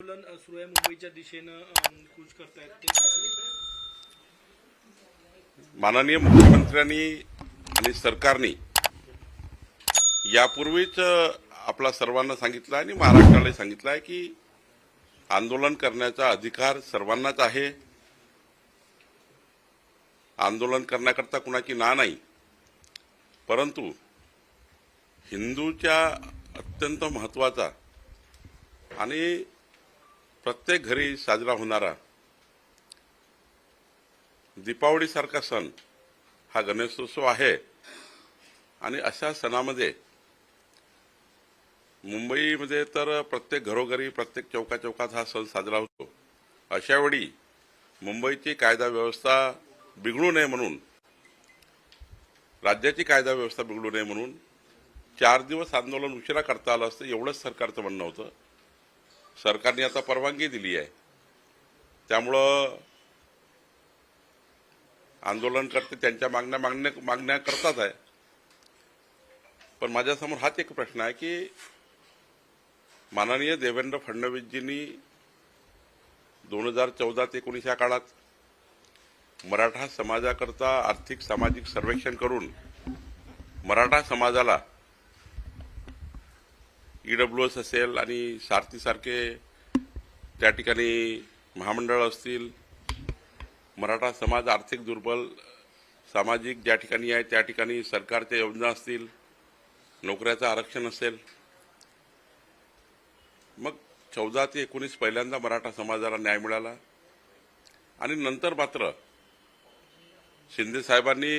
आंदोलन सुरू आहे मुंबईच्या दिशेनं कूच करतायत माननीय मुख्यमंत्र्यांनी आणि सरकारने यापूर्वीच आपला सर्वांना सांगितलं आहे आणि महाराष्ट्राला सांगितलं आहे की आंदोलन करण्याचा अधिकार सर्वांनाच आहे. आंदोलन करण्याकरता कुणाची ना नाही. परंतु हिंदूच्या अत्यंत महत्त्वाचा आणि प्रत्येक घरी साजरा होणारा दीपावलीसारखा सण हा गणेशोत्सव आहे. आणि अशा सणामध्ये मुंबईमध्ये तर प्रत्येक घरोघरी प्रत्येक चौका चौकात हा सण साजरा होतो. अशावेळी मुंबईची कायदा व्यवस्था बिघडू नये म्हणून राज्याची कायदा व्यवस्था बिघडू नये म्हणून चार दिवस आंदोलन उशिरा करता आलं असतं एवढंच सरकारचं म्हणणं होतं. सरकारने आता परवानगी दिली आहे. त्यामुळं आंदोलनकर्ते त्यांच्या मागण्या मागण्या मागण्या करतात आहे. पण माझ्यासमोर हाच एक प्रश्न आहे की माननीय देवेंद्र फडणवीसजींनी दोन हजार चौदा ते एकोणीस या काळात मराठा समाजाकरता आर्थिक सामाजिक सर्वेक्षण करून मराठा समाजाला ईडब्ल्यू एस असेल आणि सारथीसारखे त्या ठिकाणी महामंडळ असतील मराठा समाज आर्थिक दुर्बल सामाजिक ज्या ठिकाणी आहे त्या ठिकाणी सरकारच्या योजना असतील नोकऱ्याचं आरक्षण असेल. मग चौदा ते एकोणीस पहिल्यांदा मराठा समाजाला न्याय मिळाला. आणि नंतर मात्र शिंदे साहेबांनी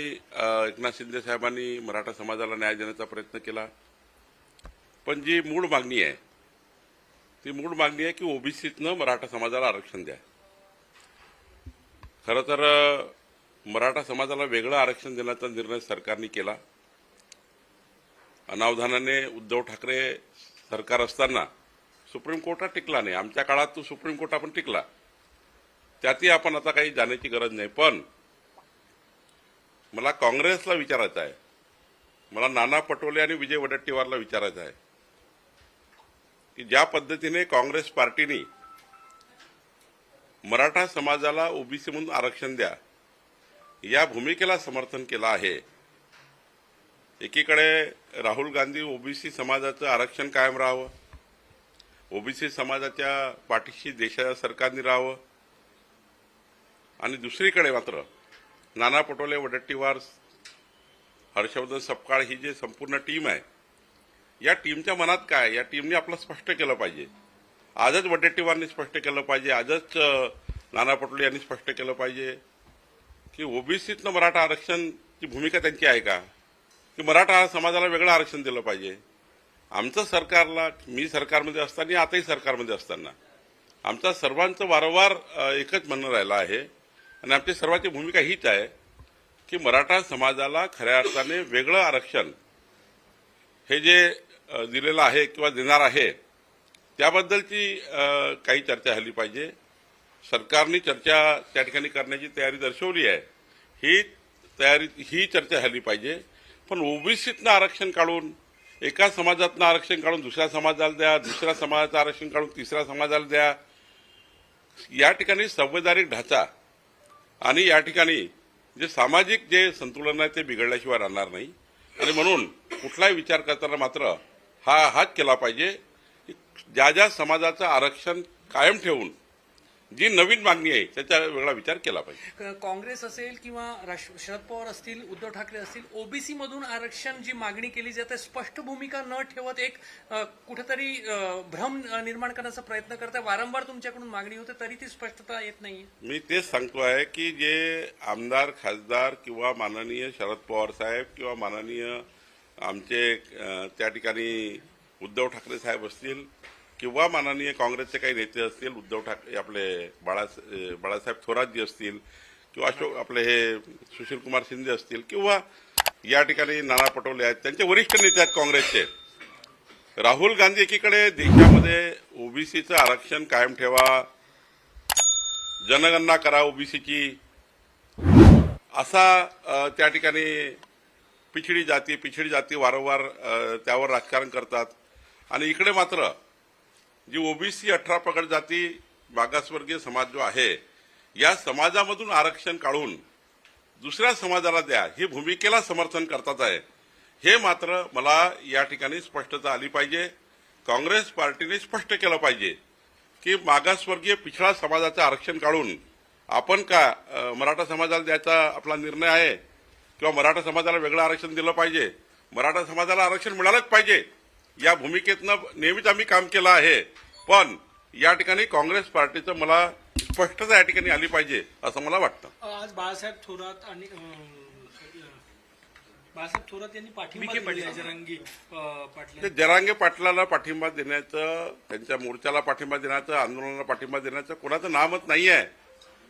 एकनाथ शिंदे साहेबांनी मराठा समाजाला न्याय देण्याचा प्रयत्न केला. पण जी मूळ मागणी आहे ती मूळ मागणी आहे की ओबीसीतनं मराठा समाजाला आरक्षण द्या. खरं तर मराठा समाजाला वेगळं आरक्षण देण्याचा निर्णय सरकारने केला. अनावधानाने उद्धव ठाकरे सरकार असताना सुप्रीम कोर्टात टिकला नाही. आमच्या काळात तो सुप्रीम कोर्टा पण टिकला. त्यातही आपण आता काही जाण्याची गरज नाही. पण मला काँग्रेसला विचारायचं आहे. मला नाना पटोले आणि विजय वडेट्टीवारला विचारायचं आहे. की ज्या पद्धतीने काँग्रेस पार्टीने मराठा समाजाला ओबीसी म्हणून आरक्षण द्या या भूमिकेला समर्थन केलं आहे. एकीकडे राहुल गांधी ओबीसी समाजाचं आरक्षण कायम राहावं ओबीसी समाजाच्या पाठीशी देशाच्या सरकारने राहावं आणि दुसरीकडे मात्र नाना पटोले वडट्टीवार हर्षवर्धन सपकाळ ही जी संपूर्ण टीम आहे या टीमच्या मनात काय या टीमने आपलं स्पष्ट केलं पाहिजे. आजच वडेट्टीवारांनी स्पष्ट केलं पाहिजे. आजच नाना पटोले यांनी स्पष्ट केलं पाहिजे. की ओबीसीतनं मराठा आरक्षणची भूमिका त्यांची आहे का? की मराठा समाजाला वेगळं आरक्षण दिलं पाहिजे? आमचं सरकारला मी सरकारमध्ये असताना आताही सरकारमध्ये असताना आमचा सर्वांचं वारंवार एकच म्हणणं राहिलं आहे. आणि आमची सर्वांची भूमिका हीच आहे की मराठा समाजाला खऱ्या अर्थाने वेगळं आरक्षण हे जे दिलेलं आहे किंवा देणार आहे त्याबद्दलची काही चर्चा झाली पाहिजे. सरकारने चर्चा त्या ठिकाणी करण्याची तयारी दर्शवली आहे. ही तयारी ही चर्चा झाली पाहिजे. पण ओबीसीतनं आरक्षण काढून एका समाजातनं आरक्षण काढून दुसऱ्या समाजाला द्या दुसऱ्या समाजाचं आरक्षण काढून तिसऱ्या समाजाला द्या. या ठिकाणी संवैधानिक ढाचा आणि या ठिकाणी जे सामाजिक जे संतुलन आहे ते बिघडल्याशिवाय राहणार नाही. आणि म्हणून कुठलाही विचार करताना मात्र हा हाच केला पाहिजे की ज्या ज्या समाजाचं आरक्षण कायम ठेवून जी नवीन मागणी आहे त्याचा वेगळा विचार केला पाहिजे. काँग्रेस असेल किंवा शरद पवार असतील उद्धव ठाकरे असतील ओबीसी मधून आरक्षण जी मागणी केली जाते स्पष्ट भूमिका न ठेवत एक कुठेतरी भ्रम निर्माण करण्याचा प्रयत्न करताय. वारंवार तुमच्याकडून मागणी होते तरी ती स्पष्टता येत नाहीये. मी तेच सांगतो आहे की जे आमदार खासदार किंवा माननीय शरद पवार साहेब किंवा माननीय आमचे त्या ठिकाणी उद्धव ठाकरे साहेब असतील किंवा माननीय काँग्रेसचे काही नेते असतील उद्धव ठाकरे आपले बाळा बाळासाहेब थोरातजी असतील किंवा अशोक आपले हे सुशीलकुमार शिंदे असतील किंवा या ठिकाणी नाना पटोले आहेत त्यांचे वरिष्ठ नेते आहेत काँग्रेसचे. राहुल गांधी एकीकडे देशामध्ये ओबीसीचं आरक्षण कायम ठेवा जनगणना करा ओबीसीची. असा त्या ठिकाणी पिछडी जाती पिछडी जाती वारंवार त्यावर राजकारण करतात. आणि इकडे मात्र जी ओबीसी अठरा पगड जाती मागासवर्गीय समाज जो आहे या समाजामधून आरक्षण काढून दुसऱ्या समाजाला द्या ही भूमिकेला समर्थन करतात आहे. हे मात्र मला या ठिकाणी स्पष्टता आली पाहिजे. काँग्रेस पार्टीने स्पष्ट केलं पाहिजे की मागासवर्गीय पिछडा समाजाचं आरक्षण काढून आपण का मराठा समाजाला द्यायचा आपला निर्णय आहे? किंवा मराठा समाजाला वेगळं आरक्षण दिलं पाहिजे मराठा समाजाला आरक्षण मिळालंच पाहिजे या भूमिकेतनं नेहमीच आम्ही काम केलं आहे. पण या ठिकाणी काँग्रेस पार्टीचं मला स्पष्टता या ठिकाणी आली पाहिजे असं मला वाटतं. आज बाळासाहेब थोरात आणि बाळासाहेब थोरात यांनी पाठिंबा जरांगी पाटला जरांगे पाटलाला पाठिंबा देण्याचं त्यांच्या मोर्चाला पाठिंबा देण्याचं आंदोलनाला पाठिंबा देण्याचं कोणाचं नामच नाही आहे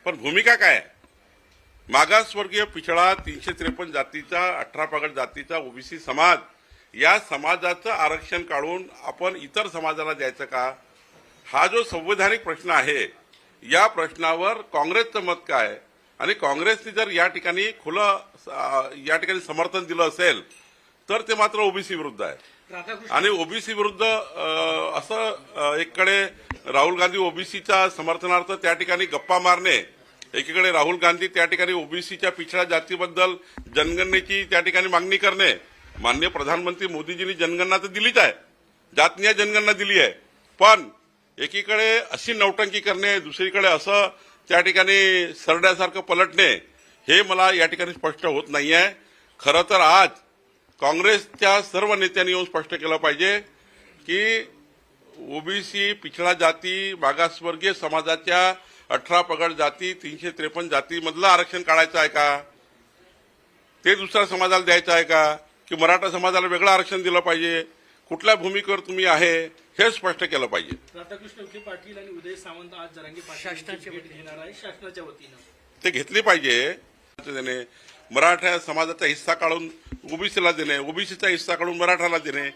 पण भूमिका काय आहे? मागासवर्गीय पिछडा तीनशे त्रेपन्न जातीचा अठरा पगड जातीचा ओबीसी समाज या समाजाचं आरक्षण काढून आपण इतर समाजाला द्यायचं का? हा जो संवैधानिक प्रश्न आहे या प्रश्नावर काँग्रेसचं मत काय? आणि काँग्रेसने जर या ठिकाणी खुलं या ठिकाणी समर्थन दिलं असेल तर ते मात्र ओबीसी विरुद्ध आहे. आणि ओबीसी विरुद्ध असं एकीकडे राहुल गांधी ओबीसीच्या समर्थनार्थ त्या ठिकाणी गप्पा मारणे एकीकडे राहुल गांधी त्या ठिकाणी ओबीसीच्या पिछड्या जातीबद्दल जनगणनेची त्या ठिकाणी मागणी करणे. माननीय प्रधानमंत्री मोदीजींनी जनगणना तर दिलीच आहे. जातनीय जनगणना दिली आहे. पण एकीकडे अशी नौटंकी करणे दुसरीकडे असं त्या ठिकाणी सरड्यासारखं पलटणे हे मला या ठिकाणी स्पष्ट होत नाही आहे खरं तर आज काँग्रेसच्या सर्व नेत्यांनी येऊन स्पष्ट केलं पाहिजे की ओबीसी पिछडा जाती मागासवर्गीय समाजाच्या अठरा पगड जाती तीनशे त्रेपन्न जातीमधलं आरक्षण काढायचं आहे का? ते दुसऱ्या समाजाला द्यायचं आहे का? की मराठा समाजाला वेगळं आरक्षण दिलं पाहिजे? कुठल्या भूमिकेवर तुम्ही आहे? हे स्पष्ट केलं पाहिजे. राधाकृष्ण विखे पाटील आणि उदय सावंत आज जरांगी यांची भेट घेणार आहे. शासनाच्या वतीनं. ते घेतली पाहिजे. देणे मराठा समाजाचा हिस्सा काढून ओबीसीला देणे ओबीसीचा हिस्सा काढून मराठाला देणे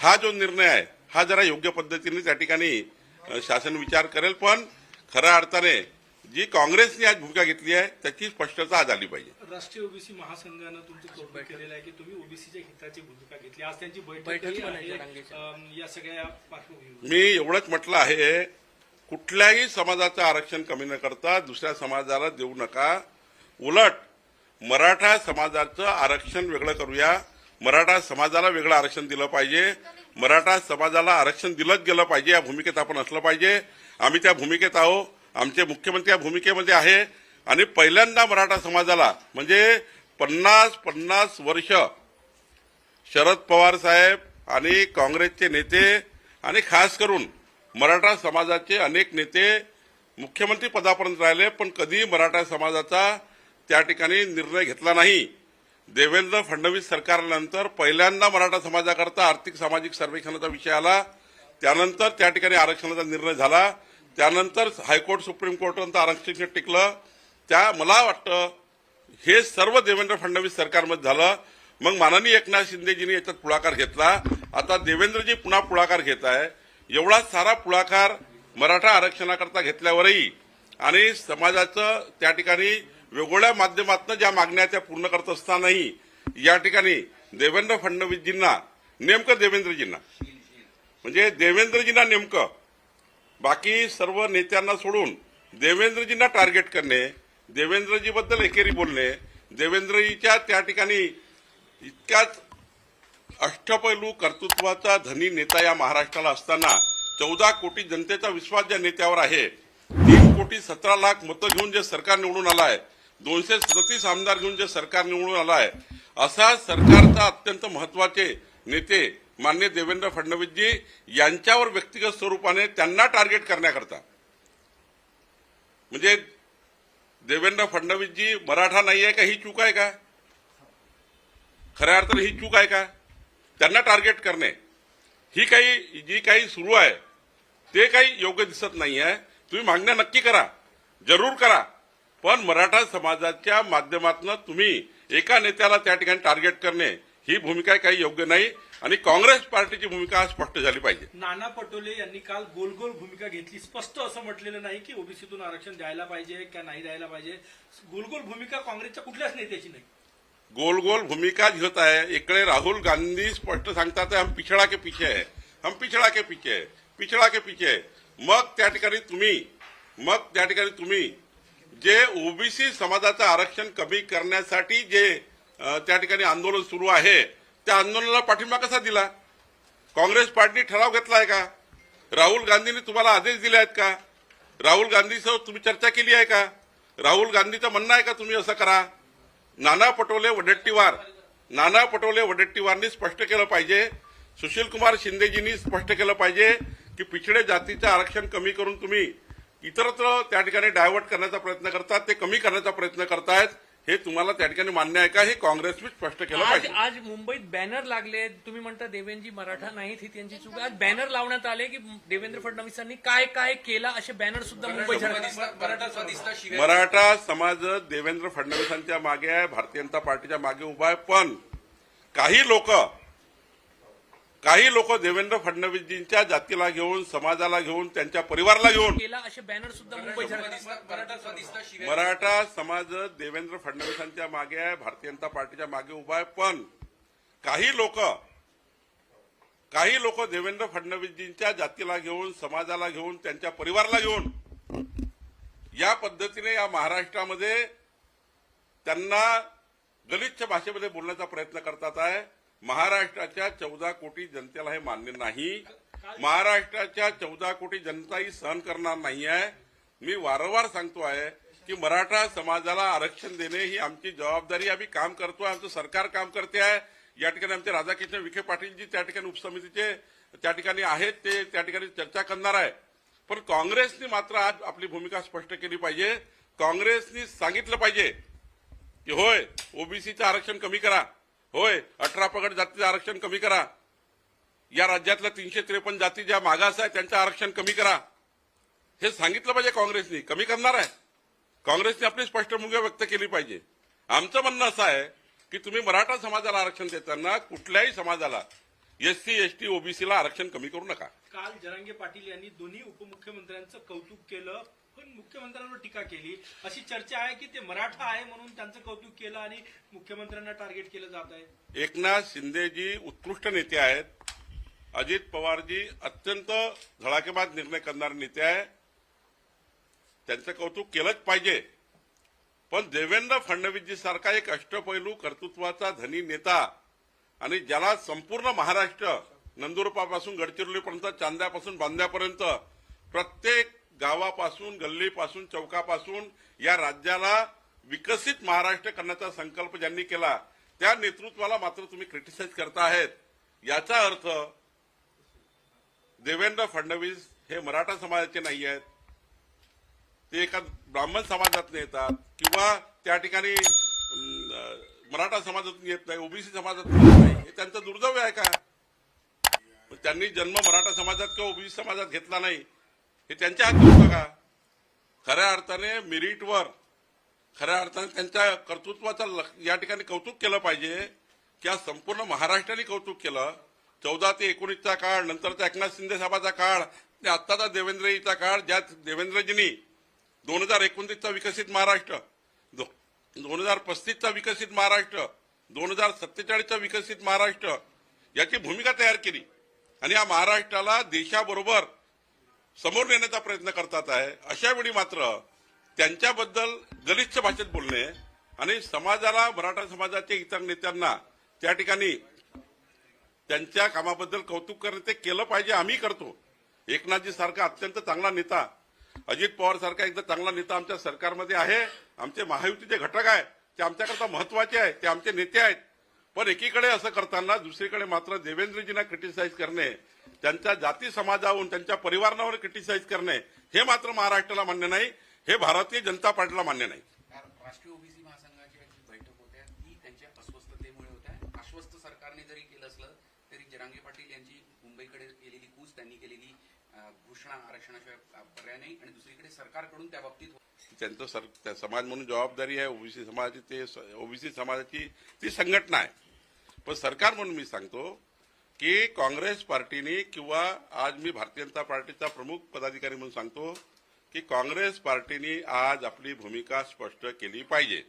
हा जो निर्णय आहे हा जरा योग्य पद्धतीने त्या ठिकाणी शासन विचार करेल. पण खऱ्या अर्थाने जी काँग्रेसने आज भूमिका घेतली आहे त्याची स्पष्टता आज आली पाहिजे. राष्ट्रीय ओबीसी महासंघानं तुमचं कौतुक केलेलं आहे की तुम्ही ओबीसीच्या हिताची भूमिका घेतली. आज त्यांची बैठक या सगळ्या पार्श्वभूमीवर. मी एवढंच म्हटलं आहे कुठल्याही समाजाचं आरक्षण कमी न करता दुसऱ्या समाजाला देऊ नका. उलट मराठा समाजाचं आरक्षण वेगळं करूया. मराठा समाजाला वेगळं आरक्षण दिलं पाहिजे. मराठा समाजाला आरक्षण दिलंच गेलं पाहिजे. या भूमिकेत आपण असलं पाहिजे. आम्ही त्या भूमिकेत आहो आमचे मुख्यमंत्री या भूमिकेमध्ये आहे. आणि पहिल्यांदा मराठा समाजाला म्हणजे पन्नास पन्नास वर्ष शरद पवार साहेब आणि काँग्रेसचे नेते आणि खास करून मराठा समाजाचे अनेक नेते मुख्यमंत्री पदापर्यंत राहिले पण कधी मराठा समाजाचा त्या ठिकाणी निर्णय घेतला नाही. देवेंद्र फडणवीस सरकारनंतर पहिल्यांदा मराठा समाजाकरता आर्थिक सामाजिक सर्वेक्षणाचा विषय आला. त्यानंतर त्या ठिकाणी आरक्षणाचा निर्णय झाला. त्यानंतर हायकोर्ट सुप्रीम कोर्टानंतर आरक्षण टिकलं. त्या मला वाटतं हे सर्व देवेंद्र फडणवीस सरकारमध्ये झालं. मग माननीय एकनाथ शिंदेजींनी याच्यात पुढाकार घेतला. आता देवेंद्रजी पुन्हा पुढाकार घेत आहे. एवढा सारा पुढाकार मराठा आरक्षणाकरता घेतल्यावरही आणि समाजाचं त्या ठिकाणी वेगवेगळ्या माध्यमातून ज्या मागण्या त्या पूर्ण करत असतानाही या ठिकाणी देवेंद्र फडणवीसजींना नेमकं देवेंद्रजींना म्हणजे देवेंद्रजींना नेमकं बाकी सर्व नेत्यांना सोडून देवेंद्रजींना टार्गेट करणे देवेंद्रजीबद्दल एकेरी बोलणे देवेंद्रजीच्या त्या ठिकाणी इतक्याच अष्टपैलू कर्तृत्वाचा धनी नेता या महाराष्ट्राला असताना चौदा कोटी जनतेचा विश्वास ज्या नेत्यावर आहे तीन कोटी सतरा लाख मतं घेऊन जे सरकार निवडून आलं आहे दोनशे सदतीस आमदार घेऊन जे सरकार निवडून आलं आहे असा सरकारचा अत्यंत महत्त्वाचे नेते मान्य देवेंद्र फडणवीसजी यांच्यावर व्यक्तिगत स्वरूपाने त्यांना टार्गेट करण्याकरता. म्हणजे देवेंद्र फडणवीसजी मराठा नाही आहे का ही चूक आहे का? खऱ्या अर्थानं ही चूक आहे का? त्यांना टार्गेट करणे. ही काही जी काही सुरू आहे ते काही योग्य दिसत नाही आहे तुम्ही मागण्या नक्की करा. जरूर करा. पण मराठा समाजाच्या माध्यमातून तुम्ही एका नेत्याला त्या ठिकाणी टार्गेट करणे ही भूमिका काही योग्य नाही. आणि काँग्रेस पार्टीची भूमिका स्पष्ट झाली पाहिजे. नाना पटोले यांनी काल गोल गोल भूमिका घेतली. स्पष्ट असं म्हटलेलं नाही की ओबीसीतून आरक्षण द्यायला पाहिजे का नाही द्यायला पाहिजे. गोल गोल भूमिका काँग्रेसच्या कुठल्याच नेत्याची नाही. गोल गोल भूमिका घेत है इकडे राहुल गांधी स्पष्ट सांगतात हम पिछड़ा के पीछे है. हम पिछड़ा के पीछे है. पिछड़ा के पीछे है. मग त्या ठिकाणी तुम्ही मग त्या ठिकाणी तुम्ही जे ओबीसी समाजाचं आरक्षण कमी करण्यासाठी जे त्या ठिकाणी आंदोलन सुरू आहे त्या आंदोलनाला पाठिंबा कसा दिला? काँग्रेस पार्टीने ठराव घेतलाय का? राहुल गांधींनी तुम्हाला आदेश दिले आहेत का? राहुल गांधीसह तुम्ही चर्चा केली आहे का? राहुल गांधीचं म्हणणं आहे का तुम्ही असं करा? नाना पटोले वडेट्टीवार. नाना पटोले वडेट्टीवारनी स्पष्ट केलं पाहिजे. सुशीलकुमार शिंदेजींनी स्पष्ट केलं पाहिजे की पिछडे जातीचं आरक्षण कमी करून तुम्ही इतरत्र त्या ठिकाणी डायव्हर्ट करण्याचा प्रयत्न करतात ते कमी करण्याचा प्रयत्न करतायत. हे तुम्हाला त्या ठिकाणी मान्य आहे का हे काँग्रेसने स्पष्ट केलं आज पाहिजे आज मुंबईत बॅनर लागले तुम्ही म्हणता देवेंद्रजी मराठा नाहीत ही त्यांची चूक आहे. आज बॅनर लावण्यात आले की देवेंद्र फडणवीसांनी काय काय केलं असे बॅनर सुद्धा मुंबई झळकले. मराठा समाज देवेंद्र फडणवीसांच्या मागे आहे भारतीय जनता पार्टीच्या मागे उभा आहे पण काही लोक काही लोक देवेंद्र फडणवीसजींच्या जातीला घेऊन समाजाला घेऊन त्यांच्या परिवाराला घेऊन केला असे बॅनर सुद्धा मुंबई झळकले. मराठा समाज देवेंद्र फडणवीसांच्या मागे आहे भारतीय जनता पार्टीच्या मागे उभा आहे पण काही लोक काही लोक देवेंद्र फडणवीसजींच्या जातीला घेऊन समाजाला घेऊन त्यांच्या परिवाराला घेऊन या पद्धतीने या महाराष्ट्रामध्ये त्यांना गलिच्छ भाषेमध्ये बोलण्याचा प्रयत्न करतात आहे महाराष्ट्राच्या चौदा कोटी जनतेला हे मान्य नाही. महाराष्ट्राच्या चौदा कोटी जनताही सहन करणार नाही आहे मी वारंवार सांगतो आहे की मराठा समाजाला आरक्षण देणे ही आमची जबाबदारी आम्ही काम करतो आमचं सरकार काम करते आहे. या ठिकाणी आमचे राधाकृष्ण विखे पाटीलजी त्या ठिकाणी उपसमितीचे त्या ठिकाणी आहेत ते त्या ठिकाणी चर्चा करणार आहे. पण काँग्रेसने मात्र आज आपली भूमिका स्पष्ट केली पाहिजे. काँग्रेसनी सांगितलं पाहिजे की होय ओबीसीचं आरक्षण कमी करा. होय अठरा पगड जातीचं आरक्षण कमी करा. या राज्यातल्या तीनशे त्रेपन्न जाती ज्या मागास आहेत त्यांचं आरक्षण कमी करा. हे सांगितलं पाहिजे काँग्रेसनी. कमी करणार आहे. काँग्रेसने आपली स्पष्ट भूमिका व्यक्त केली पाहिजे. आमचं म्हणणं असं आहे की तुम्ही मराठा समाजाला आरक्षण देताना कुठल्याही समाजाला एससी एसटी ओबीसीला आरक्षण कमी करू नका. काल जरांगे पाटील यांनी दोन्ही उपमुख्यमंत्र्यांचं कौतुक केलं. पण मुख्यमंत्र्यांवर टीका केली. अशी चर्चा आहे की ते मराठा आहे म्हणून त्यांचं कौतुक केलं आणि मुख्यमंत्र्यांना टार्गेट केलं जात आहे? एकनाथ शिंदेजी उत्कृष्ट नेते आहेत. अजित पवारजी अत्यंत धडाकेबाद निर्णय करणारे नेते आहे त्यांचं कौतुक केलंच पाहिजे. पण देवेंद्र फडणवीसजी सारखा एक अष्टपैलू कर्तृत्वाचा धनी नेता आणि ज्याला संपूर्ण महाराष्ट्र नंदुरबापासून गडचिरोलीपर्यंत चांद्यापासून बांद्यापर्यंत प्रत्येक गावापासून गल्लीपासून चौकापासून या राज्याला विकसित महाराष्ट्र करण्याचा संकल्प ज्यांनी केला त्या नेतृत्वाला मात्र तुम्ही क्रिटिसाइज करता आहेत. याचा अर्थ देवेंद्र फडणवीस हे मराठा समाजाचे नाही आहेत. ते एका ब्राह्मण समाजातून येतात किंवा त्या ठिकाणी मराठा समाजातून येत नाही ओबीसी समाजातून येत नाही. हे त्यांचं दुर्दैव आहे का? त्यांनी जन्म मराठा समाजात किंवा ओबीसी समाजात घेतला नाही? हे त्यांच्या हाती होतं का खऱ्या अर्थाने मेरिटवर खऱ्या अर्थाने त्यांच्या कर्तृत्वाचं या ठिकाणी कौतुक केलं पाहिजे. की आज संपूर्ण महाराष्ट्राने कौतुक केलं. चौदा ते एकोणीसचा काळ नंतरचा एकनाथ शिंदे साहेबाचा काळ आणि आत्ताचा देवेंद्रजीचा काळ ज्यात देवेंद्रजींनी दोन हजार एकोणतीसचा विकसित महाराष्ट्र दोन हजार पस्तीसचा विकसित महाराष्ट्र दोन हजार सत्तेचाळीसचा विकसित महाराष्ट्र याची भूमिका तयार केली. आणि या महाराष्ट्राला देशाबरोबर समोर नेण्याचा प्रयत्न करतात आहे. अशा वेळी मात्र त्यांच्याबद्दल गलिच्छ भाषेत बोलणे आणि समाजाला मराठा समाजाच्या इतर नेत्यांना त्या ठिकाणी त्यांच्या कामाबद्दल कौतुक करणे ते केलं पाहिजे आम्ही करतो. एकनाथजी सारखा अत्यंत चांगला नेता अजित पवार सारखा एकदा चांगला नेता आमच्या सरकारमध्ये आहे. आमचे महायुतीचे घटक आहे ते आमच्याकरता महत्त्वाचे आहे ते आमचे नेते आहेत. पण एकीकडे असं करताना दुसरीकडे मात्र देवेंद्रजींना क्रिटिसाइज करणे त्यांच्या जाती समाजावरून त्यांच्या परिवारावर क्रिटिसाइज करणे हे मात्र महाराष्ट्राला मान्य नाही हे भारतीय जनता पार्टीला मान्य नाही. राष्ट्रीय ओबीसी महासंघाची बैठक होत्या ती त्यांच्या अस्वस्थतेमुळे होत्या आश्वस्त सरकारने जरी केलं असलं तरी जरांगे पाटील यांची मुंबईकडे केलेली कूच त्यांनी केलेली घोषणा आरक्षणाशिवाय अं, पर्याय नाही. आणि दुसरीकडे सरकारकडून त्या बाबतीत त्यांचं सर त्या समाज म्हणून जबाबदारी आहे ओबीसी समाजाची ते ओबीसी समाजाची ती संघटना आहे. पण सरकार म्हणून मी सांगतो की काँग्रेस पार्टीने किंवा आज मी भारतीय जनता पार्टीचा प्रमुख पदाधिकारी म्हणून सांगतो की काँग्रेस पार्टीने आज आपली भूमिका स्पष्ट केली पाहिजे.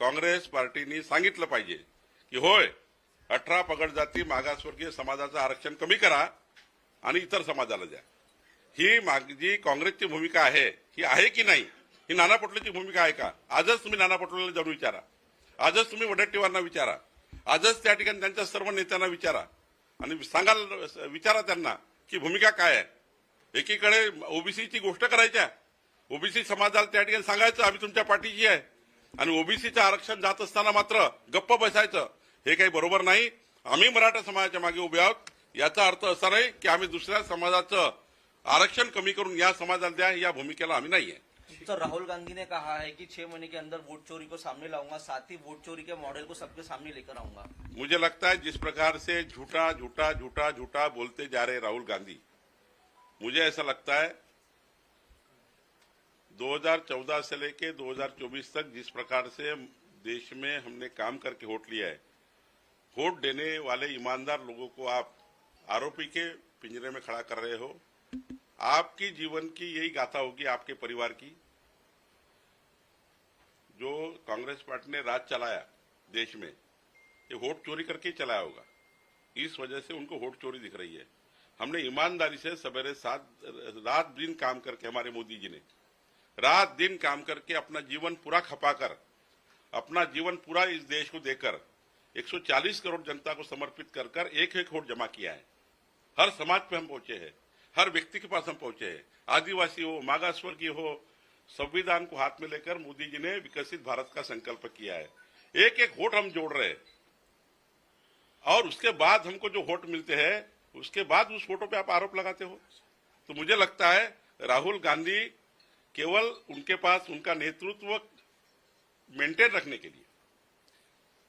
काँग्रेस पार्टीने सांगितलं पाहिजे की होय अठरा पगड जाती मागासवर्गीय समाजाचं आरक्षण कमी करा आणि इतर समाजाला द्या. ही माग जी काँग्रेसची भूमिका आहे ही आहे की नाही ही नाना पटोलेची भूमिका आहे का? आजच तुम्ही नाना पटोलेला जाऊन विचारा. आजच तुम्ही वडेट्टीवारांना विचारा. आजच त्या ठिकाणी त्यांच्या सर्व नेत्यांना विचारा. आणि सांगाल विचारा त्यांना की भूमिका काय आहे. एकीकडे ओबीसीची गोष्ट करायच्या ओबीसी समाजाला त्या ठिकाणी सांगायचं आम्ही तुमच्या पाठीशी आहे. आणि ओबीसीचं आरक्षण जात असताना मात्र गप्प बसायचं हे काही बरोबर नाही. आम्ही मराठा समाजाच्या मागे उभे आहोत. याचा अर्थ असा नाही की आम्ही दुसऱ्या समाजाचं आरक्षण कमी करून या समाजाला द्या या भूमिकेला आम्ही नाही आहे सर राहुल गांधी ने कहा है कि छह महीने के अंदर वोट चोरी को सामने लाऊँगा, साथ ही वोट चोरी के मॉडल को सबके सामने लेकर आऊँगा। मुझे लगता है जिस प्रकार से झूठा झूठा झूठा झूठा बोलते जा रहे राहुल गांधी, मुझे ऐसा लगता है 2014 से लेके 2024 तक जिस प्रकार से देश में हमने काम करके वोट लिया है, वोट देने वाले ईमानदार लोगों को आप आरोपी के पिंजरे में खड़ा कर रहे हो आपकी जीवन की यही गाथा होगी आपके परिवार की, जो कांग्रेस पार्टी ने राज चलाया देश में। ये वोट चोरी करके चलाया होगा। इस वजह से उनको वोट चोरी दिख रही है। हमने ईमानदारी से सवेरे सात, रात दिन काम करके, हमारे मोदी जी ने, रात दिन काम करके अपना जीवन पूरा खपाकर अपना जीवन पूरा इस देश को देकर 140 करोड़ जनता को समर्पित कर कर एक एक वोट जमा किया है। हर समाज पे हम पहुँचे हैं। हर व्यक्ति के पास हम पहुँचे आदिवासी हो, मागास्वर्गीय हो, संविधान को हाथ में लेकर मोदी जी ने विकसित भारत का संकल्प किया है। एक एक वोट हम जोड़ रहे और उसके बाद हमको जो वोट मिलते हैं, उसके बाद उस वोटों पे आप आरोप लगाते हो। तो मुझे लगता है, राहुल गांधी केवल उनके पास उनका नेतृत्व मेंटेन रखने के लिए,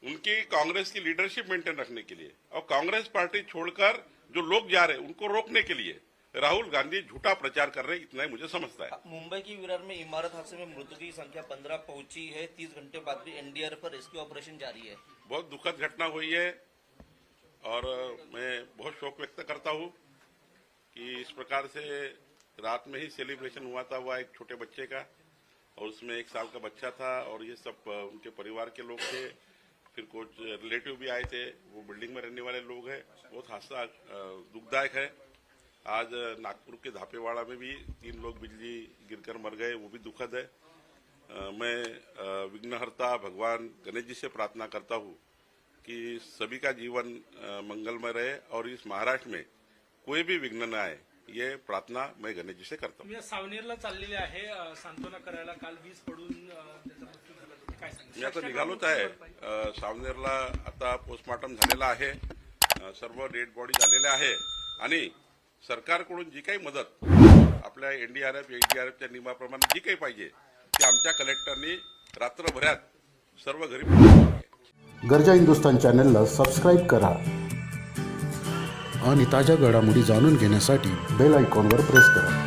उनकी कांग्रेस की लीडरशिप मेंटेन रखने के लिए, और कांग्रेस पार्टी छोड़कर जो लोग जा रहे उनको रोकने के लिए राहुल गांधी झूठा प्रचार कर रहे इतना ही मुझे समझता है। मुंबई की विरार में इमारत हादसे में मृतकों की संख्या पंद्रह पहुँची है। तीस घंटे बाद भी एनडीआरएफ पर रेस्क्यू ऑपरेशन जारी है। बहुत दुखद घटना हुई है और मैं बहुत शोक व्यक्त करता हूँ कि इस प्रकार से रात में ही सेलिब्रेशन हुआ था हुआ एक छोटे बच्चे का और उसमें एक साल का बच्चा था और ये सब उनके परिवार के लोग थे। फिर कुछ रिलेटिव भी आए थे वो बिल्डिंग में रहने वाले लोग हैं। बहुत हादसा दुखदायक है। आज नागपुर के धापेवाड़ा में भी तीन लोग बिजली गिरकर मर गए वो भी दुखद है। मैं विघ्नहर्ता भगवान गणेश जी से प्रार्थना करता हूँ कि सभी का जीवन मंगलमय रहे और इस महाराष्ट्र में कोई भी विघ्न न आए ये प्रार्थना मैं गणेश जी से करता हूँ। सावनेरला चाललेले आहे सांत्वना करायला काल वीज पडून मी आता निघालोच आहे. सावनेरला आता पोस्टमॉर्टम झालेला आहे. सर्व डेड बॉडी झालेल्या आहे. आणि सरकारकडून जी काही मदत आपल्या एनडीआरएफ एनडीआरएफच्या नियमाप्रमाणे जी काही पाहिजे ती आमच्या कलेक्टरनी रात्रभरात सर्व घरी गरजा हिंदुस्तान चॅनलला सबस्क्राईब करा आणि ताज्या घडामोडी जाणून घेण्यासाठी बेल आयकॉनवर प्रेस करा.